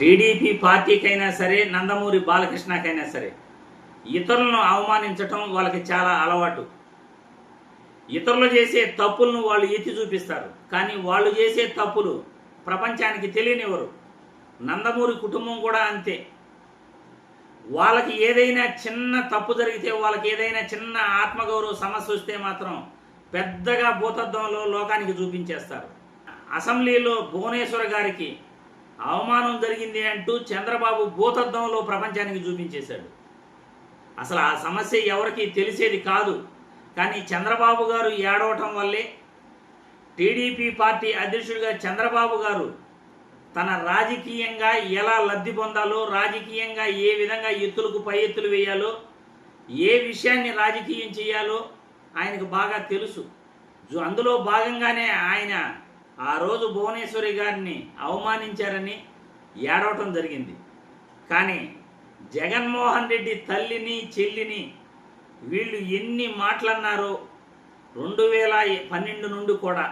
TDP పార్టీకైనా సరే నందమూరి బాలకృష్ణకైనా సరే ఇతరులను అవమానించటం వాళ్ళకి చాలా అలవాటు. ఇతరులు చేసే తప్పులను వాళ్ళు ఎత్తి చూపిస్తారు. కానీ వాళ్ళు చేసే తప్పులు ప్రపంచానికి తెలియనివ్వరు. నందమూరి కుటుంబం కూడా అంతే. వాళ్ళకి ఏదైనా చిన్న తప్పు జరిగితే వాళ్ళకి ఏదైనా చిన్న ఆత్మగౌరవ సమస్య వస్తే మాత్రం పెద్దగా భూతత్వంలో లోకానికి చూపించేస్తారు. అసెంబ్లీలో భువనేశ్వర్ గారికి అవమానం జరిగింది అంటూ చంద్రబాబు భూతద్దంలో ప్రపంచానికి చూపించేశాడు. అసలు ఆ సమస్య ఎవరికి తెలిసేది కాదు. కానీ చంద్రబాబు గారు ఏడవటం వల్లే టీడీపీ పార్టీ అధ్యక్షుడిగా చంద్రబాబు గారు తన రాజకీయంగా ఎలా లబ్ధి పొందాలో రాజకీయంగా ఏ విధంగా ఎత్తులకు పై ఎత్తులు వేయాలో ఏ విషయాన్ని రాజకీయం చేయాలో ఆయనకు బాగా తెలుసు. అందులో భాగంగానే ఆయన ఆ రోజు భువనేశ్వరి గారిని అవమానించారని ఏడవటం జరిగింది. కానీ జగన్మోహన్ రెడ్డి తల్లిని చెల్లిని వీళ్ళు ఎన్ని మాటలన్నారో రెండు వేల పన్నెండు నుండి కూడా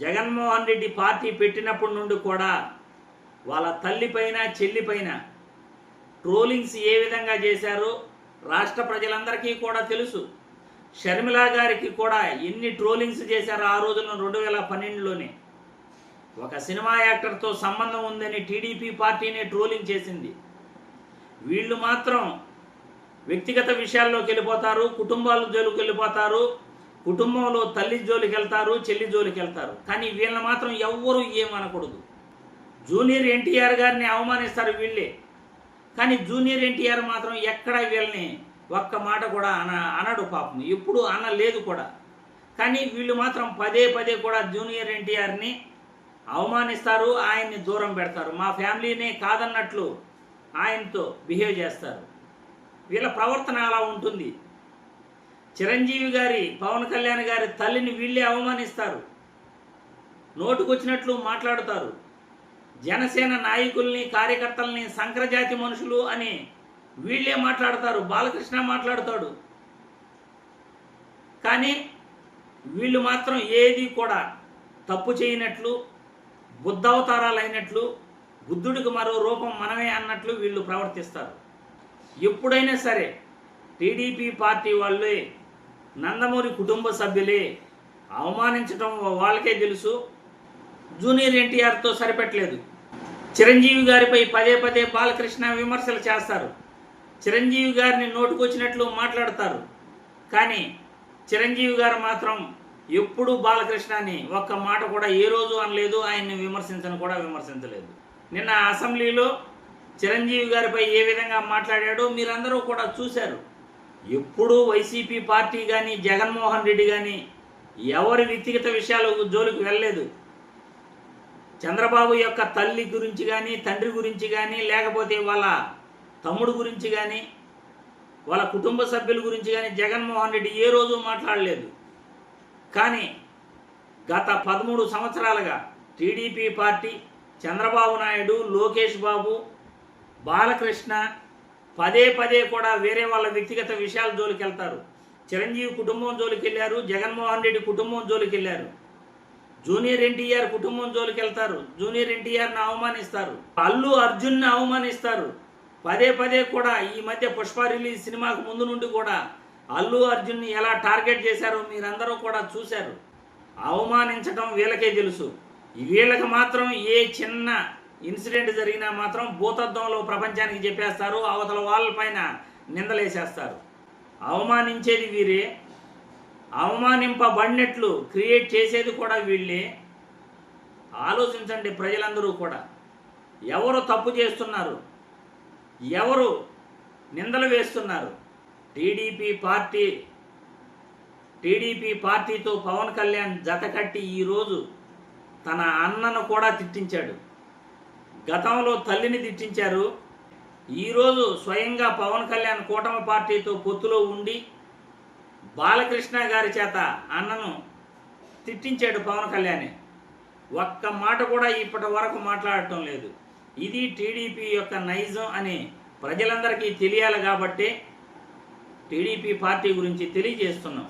జగన్మోహన్ రెడ్డి పార్టీ పెట్టినప్పటి నుండి కూడా వాళ్ళ తల్లిపైన చెల్లిపైన ట్రోలింగ్స్ ఏ విధంగా చేశారో రాష్ట్ర ప్రజలందరికీ కూడా తెలుసు. షర్మిల గారికి కూడా ఎన్ని ట్రోలింగ్స్ చేశారో ఆ రోజుల్లో రెండు వేల పన్నెండులోనే. ఒక సినిమా యాక్టర్తో సంబంధం ఉందని టీడీపీ పార్టీనే ట్రోలింగ్ చేసింది. వీళ్ళు మాత్రం వ్యక్తిగత విషయాల్లోకి వెళ్ళిపోతారు కుటుంబాల జోలికి వెళ్ళిపోతారు కుటుంబంలో తల్లి జోలికి వెళ్తారు చెల్లి జోలికి వెళ్తారు. కానీ వీళ్ళని మాత్రం ఎవ్వరూ ఏమనకూడదు జూనియర్ ఎన్టీఆర్ గారిని అవమానిస్తారు వీళ్ళే. కానీ జూనియర్ ఎన్టీఆర్ మాత్రం ఎక్కడ వీళ్ళని ఒక్క మాట కూడా అన అనడు పాపం. ఎప్పుడు అనలేదు కూడా. కానీ వీళ్ళు మాత్రం పదే పదే కూడా జూనియర్ ఎన్టీఆర్ని అవమానిస్తారు ఆయన్ని దూరం పెడతారు. మా ఫ్యామిలీనే కాదన్నట్లు ఆయనతో బిహేవ్ చేస్తారు. వీళ్ళ ప్రవర్తన అలా ఉంటుంది. చిరంజీవి గారి పవన్ కళ్యాణ్ గారి తల్లిని వీళ్ళే అవమానిస్తారు. నోటుకొచ్చినట్లు మాట్లాడుతారు. జనసేన నాయకుల్ని కార్యకర్తల్ని సంక్రజాతి మనుషులు అని వీళ్ళే మాట్లాడతారు. బాలకృష్ణ మాట్లాడతాడు. కానీ వీళ్ళు మాత్రం ఏది కూడా తప్పు చేయనట్లు బుద్ధవతారాలు అయినట్లు బుద్ధుడికి మరో రూపం మనమే అన్నట్లు వీళ్ళు ప్రవర్తిస్తారు. ఎప్పుడైనా సరే టీడీపీ పార్టీ వాళ్ళే నందమూరి కుటుంబ సభ్యులే అవమానించడం వాళ్ళకే తెలుసు. జూనియర్ ఎన్టీఆర్తో సరిపెట్టలేదు. చిరంజీవి గారిపై పదే పదే బాలకృష్ణ విమర్శలు చేస్తారు. చిరంజీవి గారిని నోటుకొచ్చినట్లు మాట్లాడతారు. కానీ చిరంజీవి గారు మాత్రం ఎప్పుడూ బాలకృష్ణని ఒక్క మాట కూడా ఏ రోజు అనలేదు ఆయన్ని విమర్శించను కూడా విమర్శించలేదు. నిన్న అసెంబ్లీలో చిరంజీవి గారిపై ఏ విధంగా మాట్లాడాడో మీరందరూ కూడా చూశారు. ఎప్పుడూ వైసీపీ పార్టీ కానీ జగన్మోహన్ రెడ్డి కానీ ఎవరి వ్యక్తిగత విషయాలు జోలికి వెళ్ళలేదు. చంద్రబాబు యొక్క తల్లి గురించి కానీ తండ్రి గురించి కానీ లేకపోతే వాళ్ళ తమ్ముడు గురించి కానీ వాళ్ళ కుటుంబ సభ్యుల గురించి కానీ జగన్మోహన్ రెడ్డి ఏ రోజు మాట్లాడలేదు. కానీ గత పదమూడు సంవత్సరాలుగా టీడీపీ పార్టీ చంద్రబాబు నాయుడు లోకేష్ బాబు బాలకృష్ణ పదే పదే కూడా వేరే వాళ్ళ వ్యక్తిగత విషయాల జోలికి వెళ్తారు. చిరంజీవి కుటుంబం జోలికి వెళ్ళారు జగన్మోహన్ రెడ్డి కుటుంబం జోలికి వెళ్ళారు. జూనియర్ ఎన్టీఆర్ కుటుంబం జోలికి వెళ్తారు. జూనియర్ ఎన్టీఆర్ని అవమానిస్తారు. అల్లు అర్జున్ని అవమానిస్తారు. పదే పదే కూడా ఈ మధ్య పుష్ప రిలీజ్ సినిమాకు ముందు నుండి కూడా అల్లు అర్జున్ని ఎలా టార్గెట్ చేశారో మీరందరూ కూడా చూశారు. అవమానించడం వీళ్ళకే తెలుసు. వీళ్ళకి మాత్రం ఏ చిన్న ఇన్సిడెంట్ జరిగినా మాత్రం భూతత్వంలో ప్రపంచానికి చెప్పేస్తారు అవతల వాళ్ళపైన నిందలేసేస్తారు. అవమానించేది వీరే. అవమానింపబడినట్లు క్రియేట్ చేసేది కూడా వీళ్ళే. ఆలోచించండి ప్రజలందరూ కూడా. ఎవరు తప్పు చేస్తున్నారు? ఎవరు నిందలు వేస్తున్నారు? టీడీపీ పార్టీ టీడీపీ పార్టీతో పవన్ కళ్యాణ్ జతకట్టి ఈరోజు తన అన్నను కూడా తిట్టించాడు. గతంలో తల్లిని తిట్టించారు. ఈరోజు స్వయంగా పవన్ కళ్యాణ్ కూటమి పార్టీతో పొత్తులో ఉండి బాలకృష్ణ గారి చేత అన్నను తిట్టించాడు పవన్ కళ్యాణ్. ఒక్క మాట కూడా ఇప్పటి వరకు మాట్లాడటం లేదు. ఇది టీడీపీ యొక్క నైజం అని ప్రజలందరికీ తెలియాలి కాబట్టి టీడీపీ పార్టీ గురించి తెలియజేస్తున్నాం.